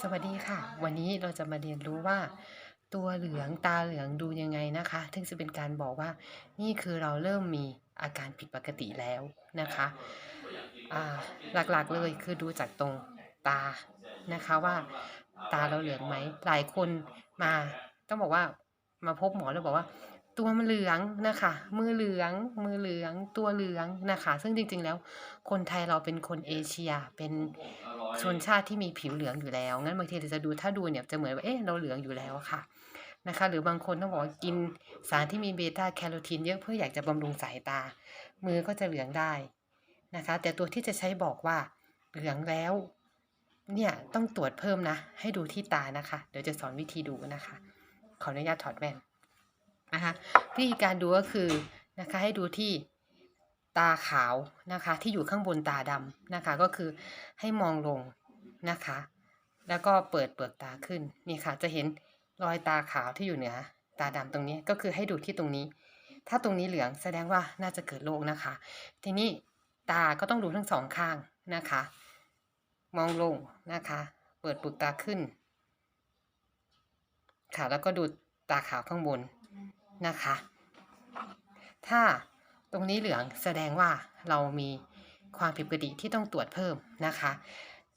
สวัสดีค่ะ วันนี้เราจะมาเรียนรู้ว่า ตัวเหลืองตาเหลืองดูยังไงนะคะถึงจะเป็นการบอกว่า นี่คือเราเริ่มมีอาการผิดปกติแล้วนะคะอ่าหลักๆเลยคือดูจากตรงตานะคะว่าตาเราเหลืองไหมหลายคนมาต้องบอกว่ามาพบหมอแล้วบอกว่า ตัวมันเหลืองนะคะมือเหลืองมือเหลืองตัวเหลืองนะคะ ซึ่งจริงๆแล้วคนไทยเราเป็นคนเอเชียเป็น ชนชาติที่มีผิวเหลืองอยู่แล้ว งั้นบางทีเราจะดูถ้าดูเนี่ยจะเหมือนว่าเอ๊ะเราเหลืองอยู่แล้วค่ะนะคะ หรือบางคนต้องบอกกินสารที่มีเบต้าแคโรทีนเยอะเพื่ออยากจะบำรุงสายตา มือก็จะเหลืองได้นะคะ แต่ตัวที่จะใช้บอกว่าเหลืองแล้วเนี่ยต้องตรวจเพิ่มนะ ให้ดูที่ตานะคะ เดี๋ยวจะสอนวิธีดูนะคะ ขออนุญาตถอดแว่นนะคะวิธีการดูก็คือนะคะให้ดูที่ ตาขาวนะคะ ที่อยู่ข้างบนตาดำนะคะ ก็คือให้มองลงนะคะ แล้วก็เปิดเปลือกตาขึ้นนี่ค่ะ จะเห็นรอยตาขาวที่อยู่เหนือตาดำตรงนี้ก็คือให้ดูที่ตรงนี้ ถ้าตรงนี้เหลืองแสดงว่าน่าจะเกิดโรคนะคะ ทีนี้ตาก็ต้องดูทั้งสองข้างนะคะ มองลงนะคะ เปิดเปลือกตาขึ้น ค่ะแล้วก็ดูตาขาวข้างบนนะคะ ถ้า ตรงนี้เหลืองแสดงว่าเรามีความผิดปกติที่ต้องตรวจเพิ่มนะคะ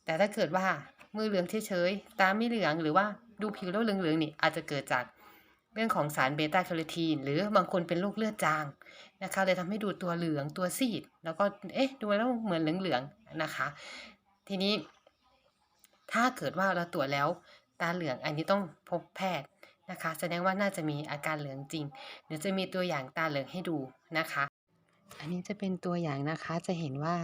แต่ถ้าเกิดว่ามือเหลืองเฉยๆ ตาไม่เหลืองหรือว่าดูผิวแล้วเหลืองๆนี่อาจจะเกิดจากเรื่องของสารเบต้าแคโรทีนหรือบางคนเป็นโรคเลือดจางนะคะเลยทำให้ดูตัวเหลืองตัวซีด แล้วก็เอ๊ะดูแล้วเหมือนเหลืองๆนะคะ ทีนี้ ถ้าเกิดว่าเราตรวจแล้วตาเหลืองอันนี้ต้องพบแพทย์นะคะ แสดงว่าน่าจะมีอาการเหลืองจริง เดี๋ยวจะมีตัวอย่างตาเหลืองให้ดูนะคะ อันนี้จะเป็นตัวอย่างนะคะ จะเห็นว่า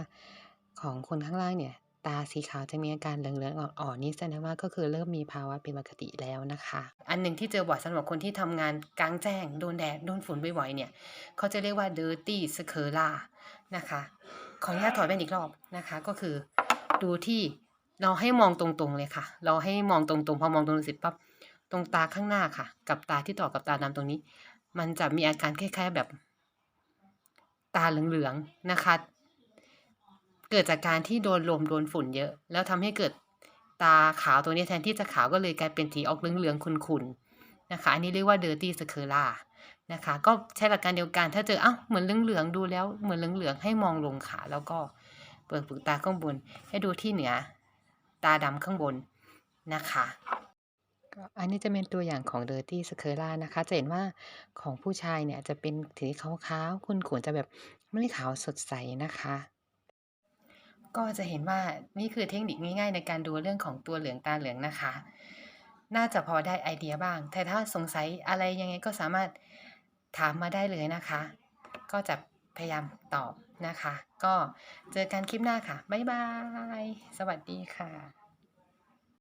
ของคนข้างล่างเนี่ย ตาสีขาวจะมีอาการเหลืองๆอ่อนๆนี่แสดงว่าก็คือเริ่มมีภาวะเป็นปกติแล้วนะคะ อันหนึ่งที่เจอบ่อยสำหรับคนที่ทำงานกลางแจ้งโดนแดดโดนฝุ่นบ่อยๆเนี่ย เขาจะเรียกว่า dirty sclera นะคะ ขออนุญาตถอดแว่นอีกรอบนะคะ ก็คือดูที่เราให้มองตรงๆเลยค่ะ เราให้มองตรงๆ พอมองตรงเสร็จปั๊บตรงตาข้างหน้าค่ะ กับตาที่ต่อกับตาดำตรงนี้ มันจะมีอาการคล้ายๆแบบ ตาเหลืองๆนะคะ เกิดจากการที่โดนลมโดนฝุ่นเยอะ แล้วทำให้เกิดตาขาวตัวนี้แทนที่จะขาวก็เลยกลายเป็นสีออกเหลืองๆขุ่นๆนะคะ อันนี้เรียกว่า dirty sclera นะคะ ก็ใช้หลักการเดียวกันถ้าเจออ้าเหมือนเหลืองๆดูแล้วเหมือนเหลืองๆให้มองลงค่ะแล้วก็เปิดเปลือกตาข้างบน ให้ดูที่เหนือตาดำข้างบนนะคะ ก็อันนี้จะเป็นตัวอย่างของ dirty sclera นะคะ จะเห็นว่าของผู้ชายเนี่ยจะเป็นสีขาวๆขุ่นจะแบบไม่ได้ขาวสดใสนะคะ ก็จะเห็นว่านี่คือเทคนิคง่ายๆ ในการดูเรื่องของตัวเหลืองตาเหลืองนะคะ น่าจะพอได้ไอเดียบ้าง แต่ถ้าสงสัยอะไรยังไงก็สามารถถามมาได้เลยนะคะ ก็จะพยายามตอบนะคะ ก็เจอกันคลิปหน้าค่ะ บ๊ายบาย สวัสดีค่ะ